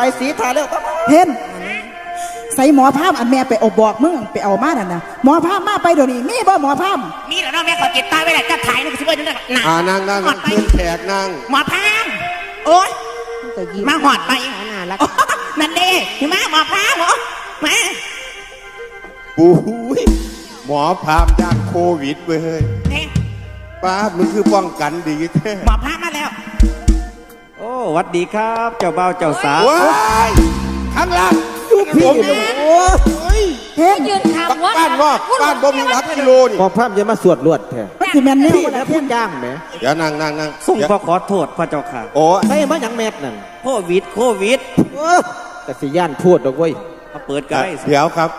ายสีทาแล้วเห็นใส่หมอภาพอันแม่ไปเอาบอกมึงไปเอามานั่นนะหมอภาพมาไปเดี๋ยวนี้มีบ่หมอภาพมีแล้วเนาะแม่ขอเก็บตาไว้แหละจะถ่ายนี่ก็สิบ่ได้หนาอ่านั่งนั่งหอดไปเพื่อนแขกนั่งหมอพามโอ๊ยก็ยิ้มาหอดไปหน้ารักโอ๊ยนั่นเด้มาหมอพามเหรอมาปุ้ยหมอพามย่านโควิดเว้ยเนี่ยป้าดมันคือป้องกันดีแท้หมอพามมาแล้วโอ้ หวัดดีครับ เจ้าบ่าวเจ้าสาวว้ายข้างล่างผมโอ้ยเห็นยืนทำว่าบ้านนอกบ้านบ่มีรักกิโลนี่หมอภาพจะมาสวดลวดแท้มันสิแม่นแนวพี่บ่นะล่ะพูเพิ่ดนย่างแหมเดี๋ยวนั่งนั่งนั่งส่งเดี๋ยวพระขอโทษพระเจ้าค่ะ โอ้ใส่มาหยังแมทนั่นโควิดโควิดโอ้แต่สิย่านพูดดอกเว้ยมาเปิดกันได้เดี๋ยวครับ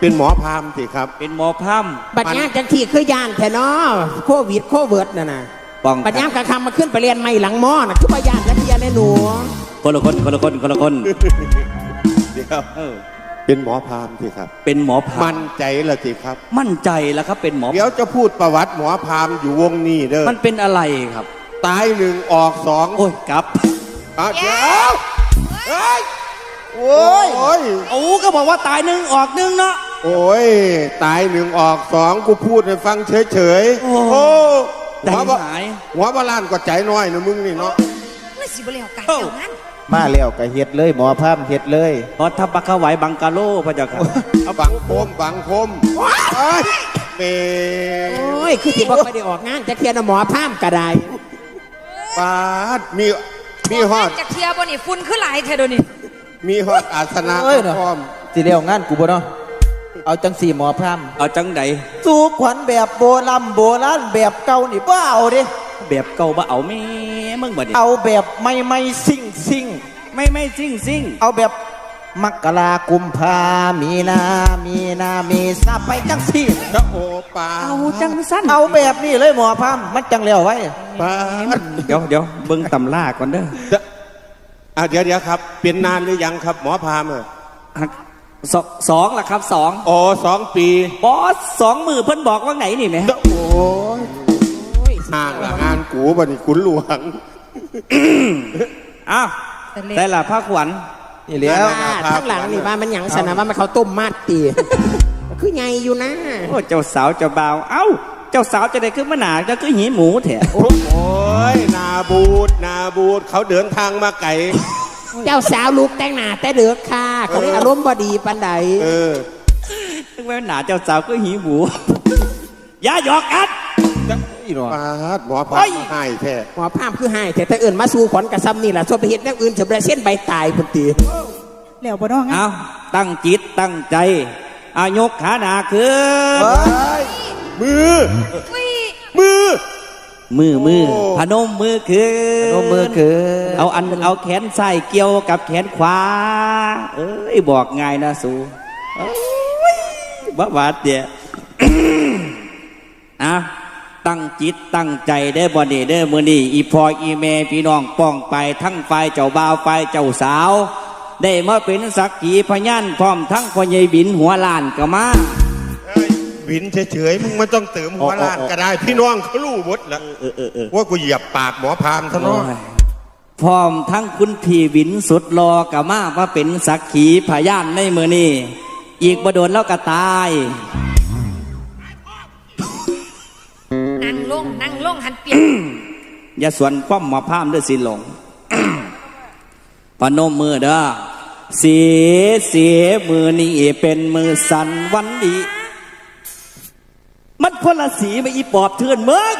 เป็นหมอพามสิครับ เป็นหมอพร่บัดยามจังที่คือยานแท้เนาะโควิดโคเวิร์ดน่ะนะำ ป้องบัดยามกลางคำมาขึ้นไปเรียนไม่หลังหม้อน่ะคือว่ายานจักเทียนแน่หนูคนละคนคนละคนคนละคนเดี๋ยวเออเป็นหมอพามสิครับ เป็นหมอพรามั่มนใจละสิครับ มั่นใจแล้วครับเป็นหมอเดี๋ยวจะพูดประวัติหมอพามอยู่วงนี้เด้อมันเป็นอะไรครับ ตายหนึ่งออกสองโอ้ยกลับอะเดี๋ยวเฮ้ยโอ้ยโอ้ยโอ้ก็บอกว่าตายหนึ่งออกหนึ่งเนาะโอ้ย ตายหนึ่งออกสองกูพูดให้ฟังเฉยๆโอ้โอ้ ใจหัวบ่หายหัวบาลานก็ใจน้อยนะมึงนี่เนาะไม่สิบ่เลี้ยวกันเอ้าเดี๋ยวนั้นมาแล้วก็เฮ็ดเลยหมอภาพเฮ็ดเลยพอทับบักขวายบังกาโลพระเจ้าค่ะเอาบังคมบังคมเอ้ยเมโอ้ยคือที่บ่ค่อยได้ออกงานจักเทียนน่ะหมอพามกระไดปาดมีมีฮอดจะเคลียร์บ่นี่ฝุ่นขึ้นหลายเทเดยวนี่มีฮอดอาสนะเอ้ยเนาะพร้อมสิเลี้ยวงานกูบ่เนาะ เอาจังสี่หมอภาพเอาจังใดสู้ขวัญแบบโบราณโบราณแบบเก่านี่บ่เอาเด้แบบเก่าบ่เอาแม่มึงบ่ดิเอาแบบไม่ไม่ซิ่งซิ่งไม่ไม่ซิ่งซิ่งเอาแบบมกรากุมภามีนา มีนาเมษาไปจังสี่นะโอปาเอาจังสั้นเอาแบบนี้เลยหมอพามมันจังแล้วไว้ปาดเดี๋ยวเดี๋ยวเบิ่งตำล่าก่อนเด้ออะเดี๋ยวเดี๋ยวครับ เป็นนานหรือยังครับ หมอพามอะหัก สองสองล่ะครับสองอ๋อสองปีบอสสองมือเพิ่นบอกว่าไหนนี่แหมโอ้ยห่างละงานกูบัดนี้ขุนหลวงอ้าวแต่เล็กแต่ละภาคขวัญนี่แล้วอ่าข้างหลังนี่ว่ามันหยังสนะว่ามันเขาต้มมาดตีคือไงอยู่นะโอ้เจ้าสาวเจ้าบ่าว เอ้า เจ้าสาวจะได้ขึ้นมาหนาจะคือหีหมูแถะโอ้ยนาบูดนาบูดเขาเดินทางมาไกล เจ้าสาวลูกแต่งหน้าแต่เดือกค่ะเขาเลยอารมณ์บดีปันใดเออถึงแม้หนาเจ้าสาวก็หีหมูอย่าหยอกกันอีหนอปาดหมอพาโอ้ยให้แท้หมอภาพคือให้แต่ถ้าอื่นมาสู่ขวัญกระซำนี่แหละส่วนไปเห็นแนวอื่นจะไปเส้นใบตายพุ่นตีแล้วบ่น้องเอาตั้งจิตตั้งใจอายกขาหนาขึ้นมืออุ้ยมือ มือมือโอ้พนมมือขึ้นโนมมือคือ เอาอันเอาแขนซ้ายเกี่ยวกับแขนขวา เอ้ยบอกง่ายนะสูเอ้ยบ้าบาดเดียอะตั้งจิตตั้งใจได้บ่นี่เด้อมื้อนี้อีพออีเมพี่น้องป้องไปทั้งฝ่ายเจ้าบ่าวฝ่ายเจ้าสาว ได้มาเป็นสักขีพยานพร้อมทั้งพ่อใหญ่บินหัวล้านก็มา เอ้ยบินเฉยๆมึงไม่ต้องเติมหัวลานก็ได้ พี่น้องเขารู้หมดแล้วว่ากูเหยียบปากหมอพามซะเนาะพร้อมทั้งคุณพี่วินสุดรอกับมาว่าเป็นสักขีพยานในมือนี้อีกบ่โดนแล้วก็ตายนั่งลงนั่งลงหันเปลี่ยนอย่าสวนคว่ำมาพามด้วยสิหลงพนมมือเด้อเสียเสียมือนี่เป็นมือสันวันดี มันคนละสีไม่อีปอบเถื่อนเมือง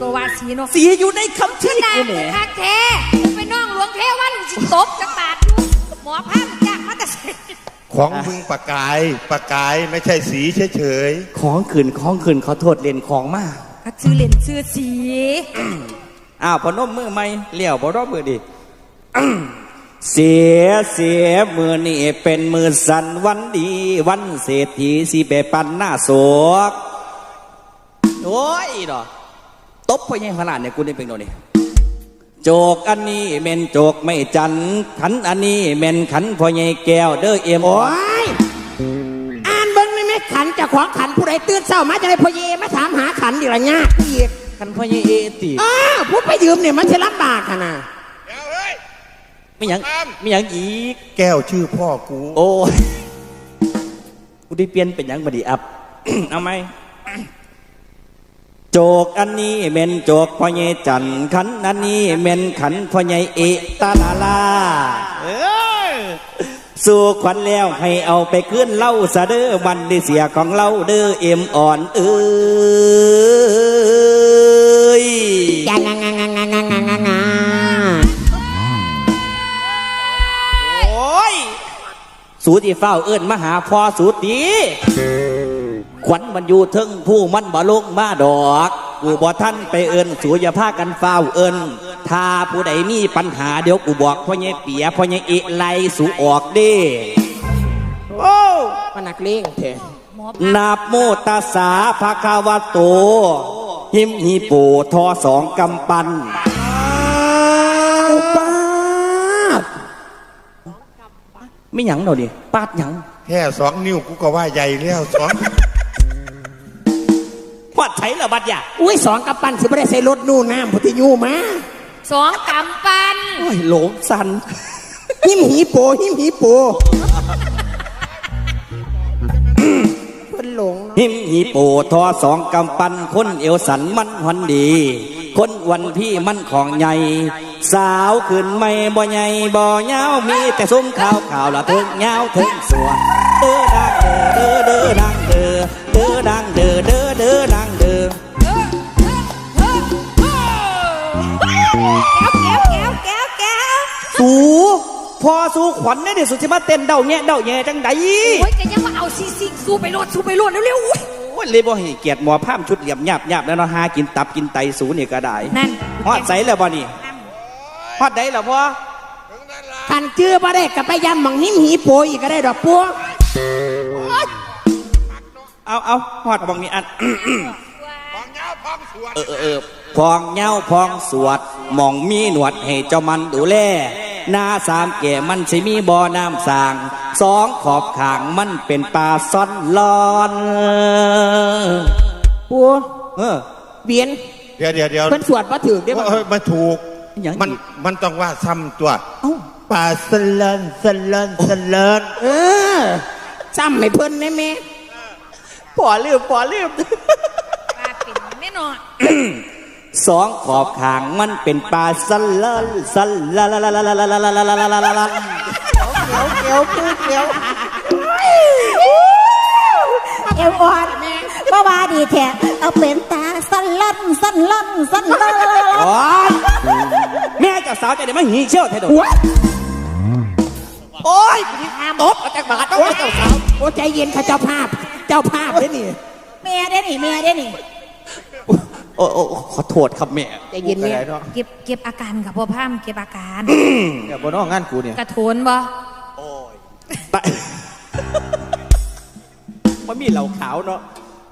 ก็ว่าสีเนาะสีอยู่ในคำชื่อด่ากูเป็แหมนคักแท้ไปน้องหลวงเทวันสิตบจักบาทอยู่หมอพามอยากมาแต่ใส่ของมึงประกายประกายไม่ใช่สีเฉยของขืนของขืนขอโทษเรียนของมากก็ชื่อเล่นชื่อสีอ้าวพนมมือไหมเลี้ยวบ่รอบมือดิเสียเสียมือนี่เป็นมือสันวันดี วันเศรษฐีสีเปปันหน้าโศก โอ้ยดอกตบพ่อใหญ่ขนาดเนี่ยกูนี่เป็นโดนี่โจกอันนี้เมนโจกไม่จันทร์ขันอันนี้เมนขันพ่อใหญ่แก้วเด้อเอ็มโอ้ยอ่านเบิ้งไม่แม่ขันเจะของขันผู้ใดตื่นเช้ามาจะได้พอเยมาถามหาขันดีละยากอีกขันพ่อใหญ่เอติอ้าวผู้ไปยืมเนี่ยมันจะลำบากขนาดๆเดี๋ยวเฮ้ยไม่หยังไม่หยังอีก แก้วชื่อพ่อกู โอ้ยกูได้เปลี่ยนเป็นหยังบดีอับ เอาไหมโจกอันนี้เมนโจกพ่อใหญ่จันทร์ขันอันนี้เมนขันพ่อใหญ่เอะตาลาลาเอ้ยสู่ขวัญแล้วให้เอาไปขึ้นเล่าซะเด้อมันได้เสียของเล่าเด้อเอ็มอ่อนเอ้ยยังงงงงงงงงงโอ้ยสูติเฝ้าเอิ้นมาหาพอสูติ ขวัญมันอยู่เทึงผู้มันบ่ลงมาดอกกูบ่ท่านไปเอิ้นสูอย่าพากันเฝ้าเอิ้นถ้าผู้ใดมีปัญหาเดี๋ยวกูบอกพ่อใหญ่เปียพ่อใหญ่เอะไล่สูออกเด้โอ้มานักเลงเถอะหมอพามนาบโมตัสสะภะคะวะโต หิมหิโปทอสองกำปันป้าดไม่หยังเนาะดิปาดหยัง แค่สองนิ้วกูก็ว่าใหญ่แล้วสอง พอดใช้ละบัดยาอุ้ยสองกับปั้นสิไม่ได้ใส่รถนู่นน้ำพุทธิยูมาสองกำปันโอ้ยโหลงสันหิมหีโปหิมหีโปเพิ่นหลงเนาะหิมหีโปทอสองกำปันคนเอวสันมันหันดี คนวันพี่มันของใหญ่สาวขึ้นไม่บ่ใหญ่บ่ยาวมีแต่ซุ้มขาวขาวละเทิงยาวเทิงสวนเด้อดังเด้อเด้อดัง พอสู้ขวัญได้เดี๋ยวสุดที่มาเต้นเดาแง่เดาแง่จังใดโอ้ยแกยังมาเอาซีซิงสู้ไปโลดสู้ไปโลดเร็วๆอุ๊ยโอ้ยเลยบ่ให้เกียรติหมอภาพชุดเหลี่ยมหยาบหยาบแล้วเนาะหากินตับกินไตสูนี่ก็ได้นั่นฮอดใสแล้วบ่นี่ฮอดได้แล้วพ่อคันเจือบ่ได้กับไปยำหมังหิมหีโปอีกก็ได้ดอกปัวเอาเอาฮอดบองนี้อันของเงาพองสวนเออเออเออพองเหย้าพองสวดหมองมีหนวดให้เจ้ามันดูแลห น้าสามแก่มันสิมีบ่อน้ำสางสองขอบขางมันเป็นปลาซ่อนลอนปัวเออเบียนเดี๋ยวเดี๋ยวเดี๋ยวเพิ่นสวดบ่ถือได้บ่เฮ้ยมันถูกอย่างอีกมันมันต้องว่าซ้ำตัวเอ้าป่าสะเลินสะเลินสะเลินเออซ้ำให้เพิ่นแม่แม่ปอลืมปอลืมปลาเป็นแน่นอน สองขอบขางมันเป็นปลาสลัลสลัลลาลาลาลาลาลาลาลาลาลาลาลาเอวคือเอวเอวอ่อนก็ว่าดีแท้เอาเป็นตาสั่นลั่นสลันสั่นลั่นโอ๊ยแม่เจ้าสาวจะได้มาหีเชี่ยวเท่ดอกโอ้ยตบเอาจากบาทเอาเจ้าสาวโอ้ใจเย็นค่ะเจ้าภาพ เจ้าภาพเด้นี่แม่ได้นี่แม่ได้นี่ โอ้โอ้ขอโทษครับแม่ใจเย็นเนี่ยเก็บเก็บอาการกับพ่อพามเก็บอาการเดี๋ยวบนน้องงานกูเนี่ยกระโถนบ่ไตมันมีเหล่าขาวเนาะ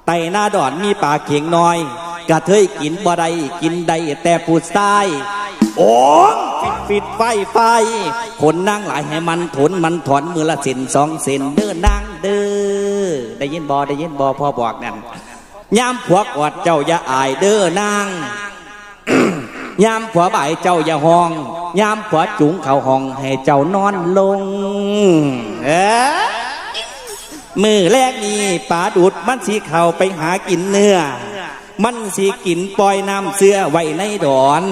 ไตหน้าดอนมีปลาเข็งน้อย กระเทยกินบ่ได้กินได้แต่ปูดทรายโอ้งฟิดฟิดไฟไฟคนนั่งหลายให้มันถนมันถอนมือละเส้นสองเส้นเด้อนั่งเด้อได้ยินบอได้ยินบอพ่อบอกนั่น ยามผัวกอดเจ้าอย่าอายเด้อนางยามผัวบ่ายเจ้าอย่าห้อง ยามผัวจุงเข่าห้องให้เจ้านอนลง เอ๊ะมือแรกนี่ป่าดูดมันสีเข่าไปหากินเนื้อ มันสีกินปล่อยน้ำเสื้อไว้ในดอน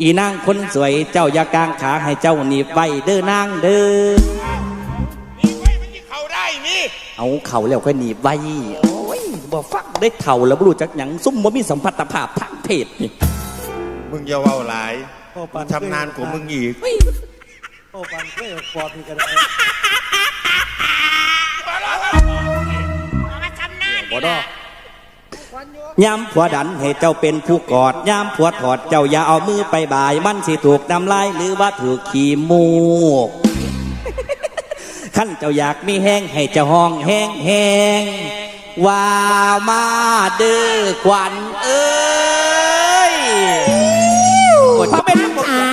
อีนางคนสวยเจ้าอย่ากางขาให้เจ้าหนีบไว้เด้อนางเด้อนี่ไว้มันที่เขาได้นี่ เอาเข่าแล้วก็หนีบไว้โอ้ย บ่ฟังได้เข่าแล้วบ่รู้จักหยังซุ่มบ่มีสัมพันธภาพทางเพศนี่มึงอย่าเว้าหลายชำนาญกว่ามึงอีกมาทำหน้าบ่ดอกยามผัวดันให้เจ้าเป็นผู้กอดยามผัวถอดเจ้าอย่าเอามือไปบ่าย มันสิถูกนำลายหรือว่าถูกขี้มูกขั้นเจ้าอยากมีแห้งให้เจ้าห้องแห้งแห้ง ว่ามาเด้อควันเอ้ยโอ้ยพอถ้าเป็เป็นนขา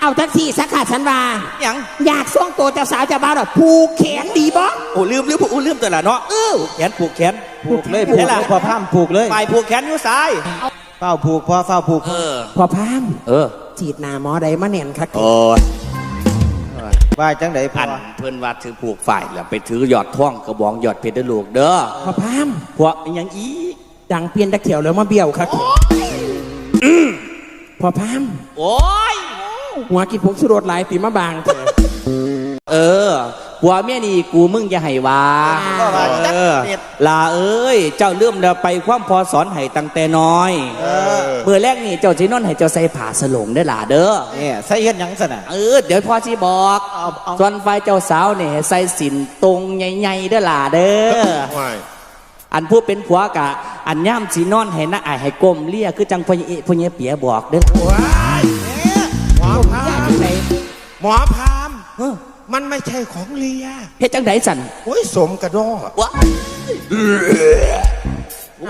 เอาแท็กซี่สักขาฉันว่าหยังอยากส่วงตัวเจ้าสาวเจ้าบ่าวดอกผูกแขนดีบ่โอ้ลืมลืมโอ้ลืมตัวละเนาะเออแขนผูกแขนผูกเลยผูกนี่เลล่ะยพอพามผูกเลยไปผูกแขนอยู่ซ้ายเฝ้าผูกพอเฝ้าผูกเออพอพามเออฉีดหน้าหมอใดมาเน่นคักโอ้ย ว่าจังไดพ่อัอนเพิ่นว่าถือผูกฝ่ายแล้วไปถือหยอดท่องกระบองหยอดเพชรเด้อลูกเด้อพ่อพามพวกอิหยังอีกดังเปลี่ยนตะเขียวแล้วมาเบี้ยวครับพ่อพามโอ้ยหัวกินผงชูรสหลายตีมาบางเถอะเออ ผัวเมียนี่กูมึงอย่าให้ว่าก็ว่าจักเออเด็ด ลาเอ้ย เจ้าเริ่มเดาไปความพอสอนให้ตั้งแต่น้อยเมื่อแรกนี่เจ้าสินอนให้เจ้าใส่ผ้าสลงได้อล่ะเด้อ เนี่ยใส่เฮ็ดหยังซะน่ะเออเดี๋ยวพ่อสิบอกเอาเอา ส่วนไฟเจ้าสาวเนี่ยให้ใส่สินตรงใหญ่ๆได้อล่ะเด้อว้ายอันผู้เป็นผัวกะ อันย่ำสีนอนให้นะอายให้ก้มเลียคือจังพ่อเอพ่อเยเปียบอกเด้อว้ายหมอพามหมอพามเฮ้อ มันไม่ใช่ของเลียเฮ็ดจังไดสันโอ้ยสมกระดอวะ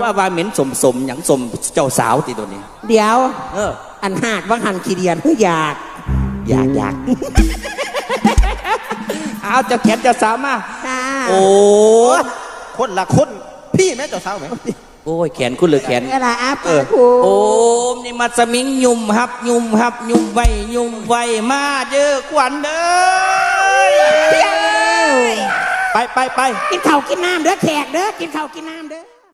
ว่าว่าเหม็นสมสมๆหยังสมเจ้าสาวติตัวนี้ เดี๋ยว เออ อันหาดว่างหันขี้เดียนเพื่ออยาก อยากอยากเอาเจ้าแขนเจ้าสาวมาค่ะโอ้คนละคนพี่แม่เจ้าสาวแม่โอ้ยแขนคุณหรือแขนเวลาอาบเออครูโอ้มนี่มาสมิงยุ่มฮับ ยุ่มฮับ ยุ่มไว้ยุ่มไว้มาเด้อขวัญเด้อ ไปไปไปกินข้าวกินน้ำเด้อแขกเด้อกินข้าวกินน้ำเด้อ